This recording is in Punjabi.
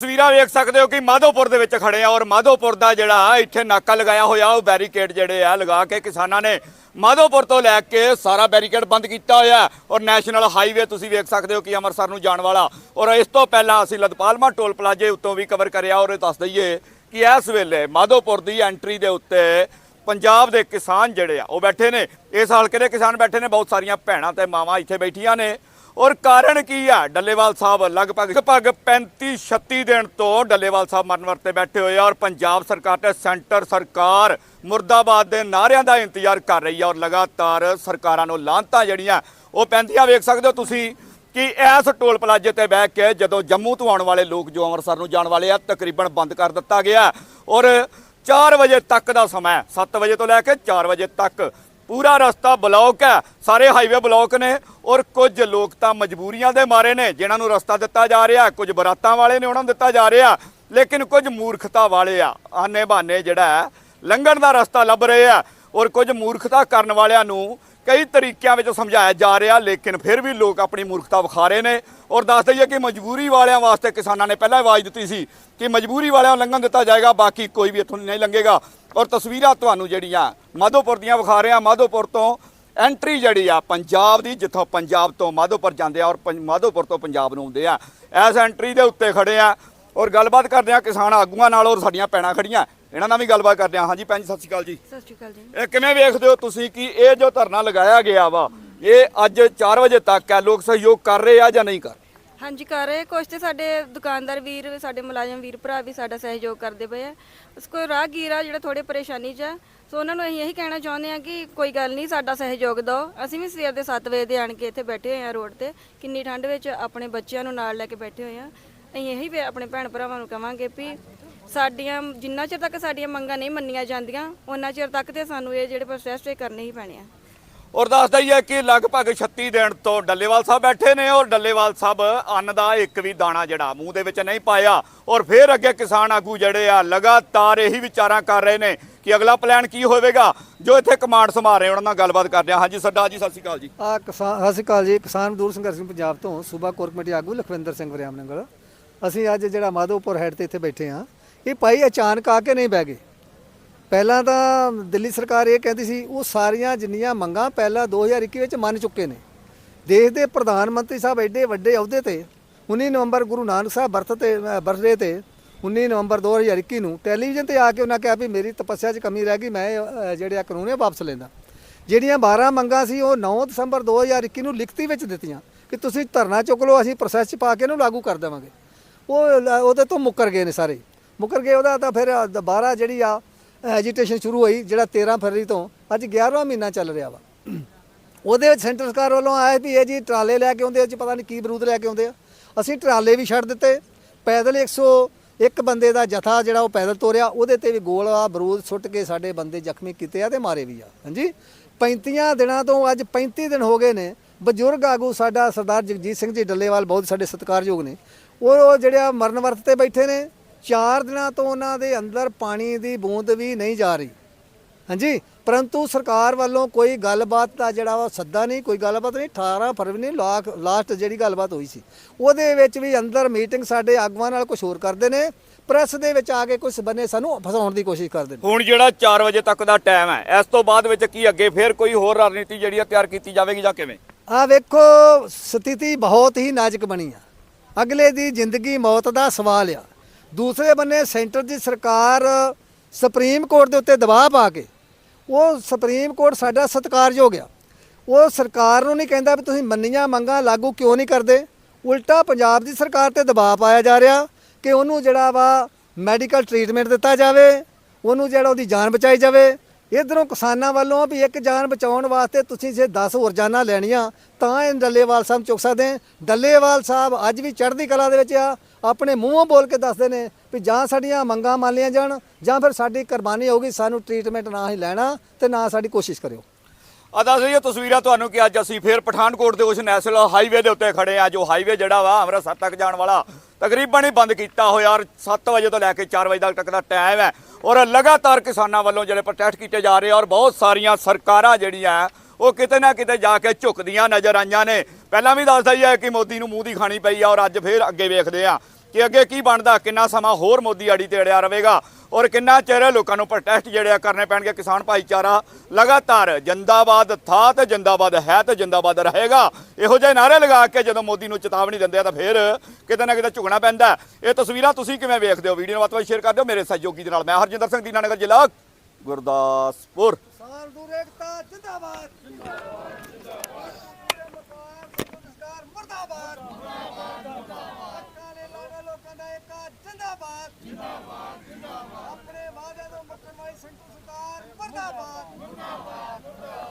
ਤਸਵੀਰਾਂ ਵੇਖ ਸਕਦੇ ਹੋ ਕਿ ਮਾਧੋਪੁਰ ਦੇ ਵਿੱਚ ਖੜੇ ਆ ਔਰ ਮਾਧੋਪੁਰ ਦਾ ਜਿਹੜਾ ਇੱਥੇ ਨਾਕਾ ਲਗਾਇਆ ਹੋਇਆ, ਉਹ ਬੈਰੀਕੇਡ ਜਿਹੜੇ ਆ, ਲਗਾ ਕੇ ਕਿਸਾਨਾਂ ਨੇ ਮਾਧੋਪੁਰ ਤੋਂ ਲੈ ਕੇ ਸਾਰਾ ਬੈਰੀਕੇਡ ਬੰਦ ਕੀਤਾ ਹੋਇਆ ਔਰ ਨੈਸ਼ਨਲ ਹਾਈਵੇ ਤੁਸੀਂ ਵੇਖ ਸਕਦੇ ਹੋ ਕਿ ਅੰਮ੍ਰਿਤਸਰ ਨੂੰ ਜਾਣ ਵਾਲਾ। ਔਰ ਇਸ ਤੋਂ ਪਹਿਲਾਂ ਅਸੀਂ ਲਦਪਾਲਮਾ ਟੋਲ ਪਲਾਜ਼ੇ ਉੱਤੋਂ ਵੀ ਕਵਰ ਕਰਿਆ ਔਰ ਇਹ ਦੱਸ ਦਈਏ ਕਿ ਇਸ ਵੇਲੇ ਮਾਧੋਪੁਰ ਦੀ ਐਂਟਰੀ ਦੇ ਉੱਤੇ ਪੰਜਾਬ ਦੇ ਕਿਸਾਨ ਜਿਹੜੇ ਆ, ਉਹ ਬੈਠੇ ਨੇ। ਇਸ ਹਲਕੇ ਦੇ ਕਿਸਾਨ ਬੈਠੇ ਨੇ? ਬਹੁਤ ਸਾਰੀਆਂ ਭੈਣਾਂ ਤੇ ਮਾਵਾਂ ਇੱਥੇ ਬੈਠੀਆਂ ਨੇ। ਔਰ ਕਾਰਨ ਕੀ ਆ? ਡੱਲੇਵਾਲ ਸਾਹਿਬ ਲਗਭਗ ਲਗਭਗ 35 36 ਦਿਨ ਤੋਂ ਡੱਲੇਵਾਲ ਸਾਹਿਬ ਮਰਨ ਵਰਤੇ ਬੈਠੇ ਹੋਏ ਆ ਔਰ ਪੰਜਾਬ ਸਰਕਾਰ ਤੇ ਸੈਂਟਰ ਸਰਕਾਰ ਮੁਰਦਾਬਾਦ ਦੇ ਨਾਅਰਿਆਂ ਦਾ ਇੰਤਜ਼ਾਰ ਕਰ ਰਹੀ ਆ ਔਰ ਲਗਾਤਾਰ ਸਰਕਾਰਾਂ ਨੂੰ ਲਾਂਤਾਂ ਜਿਹੜੀਆਂ ਉਹ ਪੈਂਦੀਆਂ। ਵੇਖ ਸਕਦੇ ਹੋ ਤੁਸੀਂ ਕਿ ਇਸ ਟੋਲ ਪਲਾਜ਼ੇ ਤੇ ਬਹਿ ਕੇ ਜਦੋਂ ਜੰਮੂ ਤੋਂ ਆਉਣ ਵਾਲੇ ਲੋਕ ਜੋ ਅੰਮ੍ਰਿਤਸਰ ਨੂੰ ਜਾਣ ਵਾਲੇ ਆ, ਤਕਰੀਬਨ ਬੰਦ ਕਰ ਦਿੱਤਾ ਗਿਆ। ਔਰ 4 ਵਜੇ ਤੱਕ ਦਾ ਸਮਾਂ ਹੈ। 7 ਵਜੇ ਤੋਂ ਲੈ ਕੇ 4 ਵਜੇ ਤੱਕ ਪੂਰਾ ਰਸਤਾ ਬਲੌਕ ਹੈ। ਸਾਰੇ ਹਾਈਵੇ ਬਲੌਕ ਨੇ ਔਰ ਕੁਝ ਲੋਕ ਤਾਂ ਮਜਬੂਰੀਆਂ ਦੇ ਮਾਰੇ ਨੇ ਜਿਨ੍ਹਾਂ ਨੂੰ ਰਸਤਾ ਦਿੱਤਾ ਜਾ ਰਿਹਾ ਕੁਝ ਬਰਾਤਾਂ ਵਾਲੇ ਨੇ ਉਹਨਾਂ ਨੂੰ ਦਿੱਤਾ ਜਾ ਰਿਹਾ ਲੇਕਿਨ ਕੁਝ ਮੂਰਖਤਾ ਵਾਲੇ ਆ ਆਨੇ ਬਹਾਨੇ ਜਿਹੜਾ ਹੈ, ਲੰਘਣ ਦਾ ਰਸਤਾ ਲੱਭ ਰਹੇ ਆ। ਔਰ ਕੁਝ ਮੂਰਖਤਾ ਕਰਨ ਵਾਲਿਆਂ ਨੂੰ ਕਈ ਤਰੀਕਿਆਂ ਵਿੱਚ ਸਮਝਾਇਆ ਜਾ ਰਿਹਾ, ਲੇਕਿਨ ਫਿਰ ਵੀ ਲੋਕ ਆਪਣੀ ਮੂਰਖਤਾ ਵਿਖਾ ਰਹੇ ਨੇ। ਔਰ ਦੱਸ ਦਈਏ ਕਿ ਮਜਬੂਰੀ ਵਾਲਿਆਂ ਵਾਸਤੇ ਕਿਸਾਨਾਂ ਨੇ ਪਹਿਲਾਂ ਆਵਾਜ਼ ਦਿੱਤੀ ਸੀ ਕਿ ਮਜਬੂਰੀ ਵਾਲਿਆਂ ਨੂੰ ਲੰਘਣ ਦਿੱਤਾ ਜਾਏਗਾ, ਬਾਕੀ ਕੋਈ ਵੀ ਇੱਥੋਂ ਨਹੀਂ ਲੰਘੇਗਾ। ਔਰ ਤਸਵੀਰਾਂ ਤੁਹਾਨੂੰ ਜਿਹੜੀਆਂ ਮਾਧੋਪੁਰ ਦੀਆਂ ਵਿਖਾ ਰਹੇ ਹਾਂ ਮਾਧੋਪੁਰ ਤੋਂ ਐਂਟਰੀ ਜਿਹੜੀ ਆ ਪੰਜਾਬ ਦੀ, ਜਿੱਥੋਂ ਪੰਜਾਬ ਤੋਂ ਮਾਧੋਪੁਰ ਜਾਂਦੇ ਆ ਔਰ ਪੰ- ਮਾਧੋਪੁਰ ਤੋਂ ਪੰਜਾਬ ਨੂੰ ਆਉਂਦੇ ਆ। ਇਸ ਐਂਟਰੀ ਦੇ ਉੱਤੇ ਖੜੇ ਆ ਔਰ ਗੱਲਬਾਤ ਕਰਦੇ ਆ ਕਿਸਾਨ ਆਗੂਆਂ ਨਾਲ ਔਰ ਸਾਡੀਆਂ ਪੈਣਾ ਖੜੀਆਂ। ਇਹਨਾਂ ਨਾਲ ਵੀ ਗੱਲਬਾਤ ਕਰਦੇ ਆ ਹਾਂਜੀ ਭੈਣ ਜੀ ਸਤਿ ਸ਼੍ਰੀ ਅਕਾਲ ਜੀ। ਸਤਿ ਸ਼੍ਰੀ ਅਕਾਲ ਜੀ। ਇਹ ਕਿਵੇਂ ਵੇਖਦੇ ਹੋ ਤੁਸੀਂ ਕਿ ਇਹ ਜੋ ਧਰਨਾ ਲਗਾਇਆ ਗਿਆ ਵਾ ਇਹ ਅੱਜ 4 ਵਜੇ ਤੱਕ ਹੈ? ਲੋਕ ਸਹਿਯੋਗ ਕਰ ਰਹੇ ਆ ਜਾਂ ਨਹੀਂ ਕਰ ਰਹੇ? ਹਾਂਜੀ ਕਰ ਰਹੇ ਕੁਛ ਤੇ ਸਾਡੇ ਦੁਕਾਨਦਾਰ ਵੀਰ ਸਾਡੇ ਮੁਲਾਜ਼ਮ ਵੀਰ ਭਰਾ ਵੀ ਸਾਡਾ ਸਹਿਯੋਗ ਕਰਦੇ ਪਏ ਆ। ਉਸ ਕੋਈ ਰਾਹਗੀਰ ਆ ਜਿਹੜਾ ਥੋੜੇ ਪਰੇਸ਼ਾਨੀ 'ਚ ਆ। ਸੋ ਉਹਨਾਂ ਨੂੰ ਅਸੀਂ ਇਹੀ ਕਹਿਣਾ ਚਾਹੁੰਦੇ ਆ ਕਿ ਕੋਈ ਗੱਲ ਨਹੀਂ ਸਾਡਾ ਸਹਿਯੋਗ ਦਿਓ। ਅਸੀਂ ਵੀ ਸਵੇਰ ਦੇ 7 ਵਜੇ ਦੇ ਆਣ ਕੇ ਇੱਥੇ ਬੈਠੇ ਹੋਏ ਆ ਰੋਡ ਤੇ। ਕਿੰਨੀ ਠੰਡ ਵਿੱਚ ਆਪਣੇ ਬੱਚਿਆਂ ਨੂੰ ਨਾਲ ਲੈ ਕੇ ਬੈਠੇ ਹੋਏ ਆ। ਅਸੀਂ ਇਹੀ ਵੀ ਆਪਣੇ ਭੈਣ ਭਰਾਵਾਂ ਨੂੰ ਕਵਾਂਗੇ ਵੀ ਸਾਡੀਆਂ ਜਿੰਨਾ ਚਿਰ ਤੱਕ ਸਾਡੀਆਂ ਮੰਗਾਂ ਨਹੀਂ ਮੰਨੀਆਂ ਜਾਂਦੀਆਂ ਉਹਨਾਂ ਚਿਰ ਤੱਕ ਤੇ ਸਾਨੂੰ ਇਹ ਜਿਹੜੇ ਪ੍ਰੋਸੈਸ ਇਹ ਕਰਨੇ ਹੀ ਪੈਣੇ ਆ। ਔਰ ਦੱਸਦਾ ਹੀ ਹੈ ਕਿ ਲਗਭਗ 36 ਦਿਨ ਤੋਂ ਡੱਲੇਵਾਲ ਸਾਹਿਬ ਬੈਠੇ ਨੇ ਔਰ ਡੱਲੇਵਾਲ ਸਾਹਿਬ ਅੰਨ ਦਾ ਇੱਕ ਵੀ ਦਾਣਾ ਜਿਹੜਾ ਮੂੰਹ ਦੇ ਵਿੱਚ ਨਹੀਂ ਪਾਇਆ। ਔਰ ਫਿਰ ਅੱਗੇ ਕਿਸਾਨ ਆਗੂ ਜਿਹੜੇ ਆ ਲਗਾਤਾਰ ਇਹੀ ਵਿਚਾਰਾਂ ਕਰ ਰਹੇ ਨੇ ਕਿ ਅਗਲਾ ਪਲਾਨ ਕੀ ਹੋਵੇਗਾ। ਜੋ ਇੱਥੇ ਕਮਾਂਡ ਸੰਭਾਲ ਰਹੇ ਉਹਨਾਂ ਨਾਲ ਗੱਲਬਾਤ ਕਰਦੇ ਹਾਂ ਹਾਂਜੀ ਸਰਦਾਰ ਜੀ ਸਤਿ ਸ਼੍ਰੀ ਅਕਾਲ ਜੀ। ਆ ਕਿਸਾਨ ਸਤਿ ਸ਼੍ਰੀ ਅਕਾਲ ਜੀ। ਕਿਸਾਨ ਮਜ਼ਦੂਰ ਸੰਘਰਸ਼ ਸਿੰਘ ਪੰਜਾਬ ਤੋਂ ਸੂਬਾ ਕੋਰ ਕਮੇਟੀ ਆਗੂ ਲਖਵਿੰਦਰ ਸਿੰਘ ਵਰਿਆਮਨਗਰ ਅਸੀਂ ਅੱਜ ਜਿਹੜਾ ਮਾਧੋਪੁਰ ਹੈਡ ਤੇ ਇੱਥੇ ਬੈਠੇ ਆ ਇਹ ਭਾਈ ਅਚਾਨਕ ਆ ਕੇ ਨਹੀਂ ਬਹਿ ਗਏ। ਪਹਿਲਾਂ ਤਾਂ ਦਿੱਲੀ ਸਰਕਾਰ ਇਹ ਕਹਿੰਦੀ ਸੀ ਉਹ ਸਾਰੀਆਂ ਜਿੰਨੀਆਂ ਮੰਗਾਂ ਪਹਿਲਾਂ 2021 ਵਿੱਚ ਮੰਨ ਚੁੱਕੇ ਨੇ। ਦੇਸ਼ ਦੇ ਪ੍ਰਧਾਨ ਮੰਤਰੀ ਸਾਹਿਬ ਐਡੇ ਵੱਡੇ ਅਹੁਦੇ ਤੇ 19 ਨਵੰਬਰ ਗੁਰੂ ਨਾਨਕ ਸਾਹਿਬ ਬਰਥ ਤੇ ਬਰਥਡੇ ਤੇ 19 ਨਵੰਬਰ 2021 ਨੂੰ ਟੈਲੀਵਿਜ਼ਨ ਤੇ ਆ ਕੇ ਉਹਨਾਂ ਕਿਹਾ ਵੀ ਮੇਰੀ ਤਪੱਸਿਆ 'ਚ ਕਮੀ ਰਹਿ ਗਈ ਮੈਂ ਅ, ਜਿਹੜੇ ਆ ਕਾਨੂੰਨ ਇਹ ਵਾਪਸ ਲੈਂਦਾ। ਜਿਹੜੀਆਂ 12 ਮੰਗਾਂ ਸੀ ਉਹ 9 ਦਸੰਬਰ 2021 ਨੂੰ ਲਿਖਤੀ ਵਿੱਚ ਦਿੱਤੀਆਂ ਕਿ ਤੁਸੀਂ ਧਰਨਾ ਚੁੱਕ ਲਓ ਅਸੀਂ ਪ੍ਰੋਸੈਸ 'ਚ ਪਾ ਕੇ ਇਹਨੂੰ ਲਾਗੂ ਕਰ ਦੇਵਾਂਗੇ। ਉਹ ਉਹਦੇ ਤੋਂ ਮੁੱਕਰ ਗਏ ਨੇ ਸਾਰੇ। ਮੁਕਰ ਗਏ ਉਹਦਾ ਤਾਂ ਫਿਰ ਦੁਬਾਰਾ ਜਿਹੜੀ ਆ ਐਜੀਟੇਸ਼ਨ ਸ਼ੁਰੂ ਹੋਈ, ਜਿਹੜਾ 13 ਫਰਵਰੀ ਤੋਂ, ਅੱਜ 11ਵਾਂ ਮਹੀਨਾ ਚੱਲ ਰਿਹਾ ਵਾ। ਉਹਦੇ ਵਿੱਚ ਸੈਂਟਰ ਸਰਕਾਰ ਵੱਲੋਂ ਆਇਆ ਵੀ ਇਹ ਜੀ ਟਰਾਲੇ ਲੈ ਕੇ ਆਉਂਦੇ ਅੱਜ ਪਤਾ ਨਹੀਂ ਕੀ ਬਰੂਦ ਲੈ ਕੇ ਆਉਂਦੇ ਆ। ਅਸੀਂ ਟਰਾਲੇ ਵੀ ਛੱਡ ਦਿੱਤੇ। ਪੈਦਲ 101 ਬੰਦੇ ਦਾ ਜਥਾ ਜਿਹੜਾ ਉਹ ਪੈਦਲ ਤੋਰਿਆ, ਉਹਦੇ ਤੇ ਵੀ ਗੋਲਾ ਬਰੂਦ ਸੁੱਟ ਕੇ ਸਾਡੇ ਬੰਦੇ ਜ਼ਖਮੀ ਕੀਤੇ ਆ ਤੇ ਮਾਰੇ ਵੀ ਆ। ਹਾਂਜੀ? 35 ਦਿਨਾਂ ਤੋਂ ਅੱਜ 35 ਦਿਨ ਹੋ ਗਏ ਨੇ। ਬਜ਼ੁਰਗ ਆਗੂ ਸਾਡਾ ਸਰਦਾਰ ਜਗਜੀਤ ਸਿੰਘ ਜੀ ਡੱਲੇਵਾਲ ਬਹੁਤ ਸਾਡੇ ਸਤਿਕਾਰਯੋਗ ਨੇ। ਉਹ ਉਹ ਜਿਹੜਾ ਮਰਨ ਵਰਤ ਤੇ ਬੈਠੇ ਨੇ। 4 ਦਿਨਾਂ ਤੋਂ ਉਹਨਾਂ ਦੇ ਅੰਦਰ ਪਾਣੀ ਦੀ ਬੂੰਦ ਵੀ ਨਹੀਂ ਜਾ ਰਹੀ। ਹਾਂਜੀ? ਪਰੰਤੂ ਸਰਕਾਰ ਵੱਲੋਂ ਕੋਈ ਗੱਲਬਾਤ ਦਾ ਜਿਹੜਾ ਵਾ ਸੱਦਾ ਨਹੀਂ ਕੋਈ ਗੱਲਬਾਤ ਨਹੀਂ 18 ਫਰਵਰੀ ਨੂੰ ਲਾਖ ਲਾਸਟ ਜਿਹੜੀ ਗੱਲਬਾਤ ਹੋਈ ਸੀ। ਉਹਦੇ ਵਿੱਚ ਵੀ ਅੰਦਰ ਮੀਟਿੰਗ ਸਾਡੇ ਆਗੂਆਂ ਨਾਲ ਕੁਝ ਹੋਰ ਕਰਦੇ ਨੇ। ਪ੍ਰੈਸ ਦੇ ਵਿੱਚ ਆ ਕੇ ਕੁਝ ਬੰਨੇ ਸਾਨੂੰ ਫਸਾਉਣ ਦੀ ਕੋਸ਼ਿਸ਼ ਕਰਦੇ ਨੇ। ਹੁਣ ਜਿਹੜਾ 4 ਵਜੇ ਤੱਕ ਦਾ ਟਾਈਮ ਹੈ ਇਸ ਤੋਂ ਬਾਅਦ ਵਿੱਚ ਕੀ ਅੱਗੇ ਫਿਰ ਕੋਈ ਹੋਰ ਰਣਨੀਤੀ ਜਿਹੜੀ ਆ ਤਿਆਰ ਕੀਤੀ ਜਾਵੇਗੀ ਜਾਂ ਕਿਵੇਂ? ਆ ਵੇਖੋ ਸਥਿਤੀ ਬਹੁਤ ਹੀ ਨਾਜ਼ੁਕ ਬਣੀ ਆ। ਅਗਲੇ ਦੀ ਜ਼ਿੰਦਗੀ ਮੌਤ ਦਾ ਸਵਾਲ ਆ। ਦੂਸਰੇ ਬੰਨੇ ਸੈਂਟਰ ਦੀ ਸਰਕਾਰ ਸੁਪਰੀਮ ਕੋਰਟ ਦੇ ਉੱਤੇ ਦਬਾਅ ਪਾ ਕੇ ਉਹ ਸੁਪਰੀਮ ਕੋਰਟ ਸਾਡਾ ਸਤਿਕਾਰਯੋਗ ਆ। ਉਹ ਸਰਕਾਰ ਨੂੰ ਨਹੀਂ ਕਹਿੰਦਾ ਵੀ ਤੁਸੀਂ ਮੰਨੀਆਂ ਮੰਗਾਂ ਲਾਗੂ ਕਿਉਂ ਨਹੀਂ ਕਰਦੇ। ਉਲਟਾ ਪੰਜਾਬ ਦੀ ਸਰਕਾਰ ਤੇ ਦਬਾਅ ਪਾਇਆ ਜਾ ਰਿਹਾ ਕਿ ਉਹਨੂੰ ਜਿਹੜਾ ਵਾ ਮੈਡੀਕਲ ਟ੍ਰੀਟਮੈਂਟ ਦਿੱਤਾ ਜਾਵੇ, ਉਹਨੂੰ ਜਿਹੜਾ ਉਹਦੀ ਜਾਨ ਬਚਾਈ ਜਾਵੇ। ਇਧਰੋਂ ਕਿਸਾਨਾਂ ਵੱਲੋਂ ਵੀ ਇੱਕ ਜਾਨ ਬਚਾਉਣ ਵਾਸਤੇ ਤੁਸੀਂ ਜੇ 10 ਹੋਰ ਜਾਨਾਂ ਲੈਣੀਆਂ, ਤਾਂ ਇਹ ਡੱਲੇਵਾਲ ਸਾਹਿਬ ਚੁੱਕ ਸਕਦੇ। ਡੱਲੇਵਾਲ ਸਾਹਿਬ ਅੱਜ ਵੀ ਚੜ੍ਹਦੀ ਕਲਾ ਦੇ ਵਿੱਚ ਆ। ਆਪਣੇ ਮੂੰਹੋਂ ਬੋਲ ਕੇ ਦੱਸਦੇ ਨੇ ਵੀ ਜਾਂ ਸਾਡੀਆਂ ਮੰਗਾਂ ਮੰਨ ਲਈਆਂ ਜਾਣ, ਜਾਂ ਫਿਰ ਸਾਡੀ ਕੁਰਬਾਨੀ ਹੋਊਗੀ ਸਾਨੂੰ ਟ੍ਰੀਟਮੈਂਟ ਨਾ ਹੀ ਲੈਣਾ ਤੇ ਨਾ ਸਾਡੀ ਕੋਸ਼ਿਸ਼ ਕਰਿਓ। ਆ ਦੱਸ ਇਹ ਤਸਵੀਰਾਂ ਤੁਹਾਨੂੰ ਕਿ ਅੱਜ ਅਸੀਂ ਫੇਰ ਪਠਾਨਕੋਟ ਦੇ ਉਸ ਨੈਸ਼ਨਲ ਹਾਈਵੇ ਦੇ ਉੱਤੇ ਖੜੇ ਆ ਜੋ ਹਾਈਵੇ ਜਿਹੜਾ ਵਾ ਅੰਮ੍ਰਿਤਸਰ ਤੱਕ ਜਾਣ ਵਾਲਾ ਤਕਰੀਬਨ ਹੀ ਬੰਦ ਕੀਤਾ ਹੋਇਆ ਔਰ 7 ਵਜੇ ਤੋਂ ਲੈ ਕੇ 4 ਵਜੇ ਤੱਕ ਦਾ ਟਾਈਮ ਹੈ। ਔਰ ਲਗਾਤਾਰ ਕਿਸਾਨਾਂ ਵੱਲੋਂ ਜਿਹੜੇ ਪ੍ਰੋਟੈਸਟ ਕੀਤੇ ਜਾ ਰਹੇ ਔਰ ਬਹੁਤ ਸਾਰੀਆਂ ਸਰਕਾਰਾਂ ਜਿਹੜੀਆਂ ਉਹ ਕਿਤੇ ਨਾ ਕਿਤੇ ਜਾ ਕੇ ਝੁਕਦੀਆਂ ਨਜ਼ਰ ਆਈਆਂ ਨੇ। ਪਹਿਲਾਂ ਵੀ ਦੱਸਦਾ ਹੀ ਹੈ ਕਿ ਮੋਦੀ ਨੂੰ ਮੂੰਹ ਦੀ ਖਾਣੀ ਪਈ ਆ ਔਰ ਅੱਜ ਫੇਰ ਅੱਗੇ ਵੇਖਦੇ ਆ ਕਿ ਅੱਗੇ ਕੀ ਬਣਦਾ, ਕਿੰਨਾ ਸਮਾਂ ਹੋਰ ਮੋਦੀ ਅੜੀ ਤੇ ਅੜਿਆ ਰਹੇਗਾ ਔਰ ਕਿੰਨਾ ਚਿਰ ਲੋਕਾਂ ਨੂੰ ਪ੍ਰੋਟੈਸਟ ਜਿਹੜੇ ਆ ਕਰਨੇ ਪੈਣਗੇ ਕਿਸਾਨ ਭਾਈਚਾਰਾ। ਲਗਾਤਾਰ ਜਿੰਦਾਬਾਦ ਥਾ ਤੇ ਜਿੰਦਾਬਾਦ ਹੈ ਤੇ ਜਿੰਦਾਬਾਦ ਰਹੇਗਾ। ਇਹੋ ਜਿਹੇ ਨਾਰੇ ਲਗਾ ਕੇ ਜਦੋਂ ਮੋਦੀ ਨੂੰ ਚੇਤਾਵਨੀ ਦਿੰਦੇ ਆ ਤਾਂ ਫਿਰ ਕਿਤੇ ਨਾ ਕਿਤੇ ਝੁਕਣਾ ਪੈਂਦਾ ਇਹ ਤਸਵੀਰਾਂ ਤੁਸੀਂ ਕਿਵੇਂ ਵੇਖਦੇ ਹੋ? ਵੀਡੀਓ ਨੂੰ ਵੱਧ ਤੋਂ ਵੱਧ ਸ਼ੇਅਰ ਕਰ ਦਿਓ। ਮੇਰੇ ਸਹਿਯੋਗੀ ਦੇ ਨਾਲ ਮੈਂ ਹਰਜਿੰਦਰ ਸਿੰਘ ਦੀਨਾਨਗਰ ਜ਼ਿਲ੍ਹਾ ਗੁਰਦਾਸਪੁਰ। ਮਜ਼ਦੂਰ ਏਕਤਾ, ਜਿੰਦਾਬਾਦ। ਮੁਰਦਾਬਾਦ। ਹੱਕਾਂ ਲਾਣੇ ਲੋਕਾਂ ਦਾ ਏਕਾ ਜਿੰਦਾਬਾਦ। ਜਿੰਦਾਬਾਦ ਜਿੰਦਾਬਾਦ ਆਪਣੇ ਵਾਅਦਿਆਂ ਤੋਂ ਮੁੱਕਣ ਵਾਲੀ ਸੰਤੂ ਸਰਕਾਰ ਮੁਰਦਾਬਾਦ ਮੁਰਦਾਬਾਦ।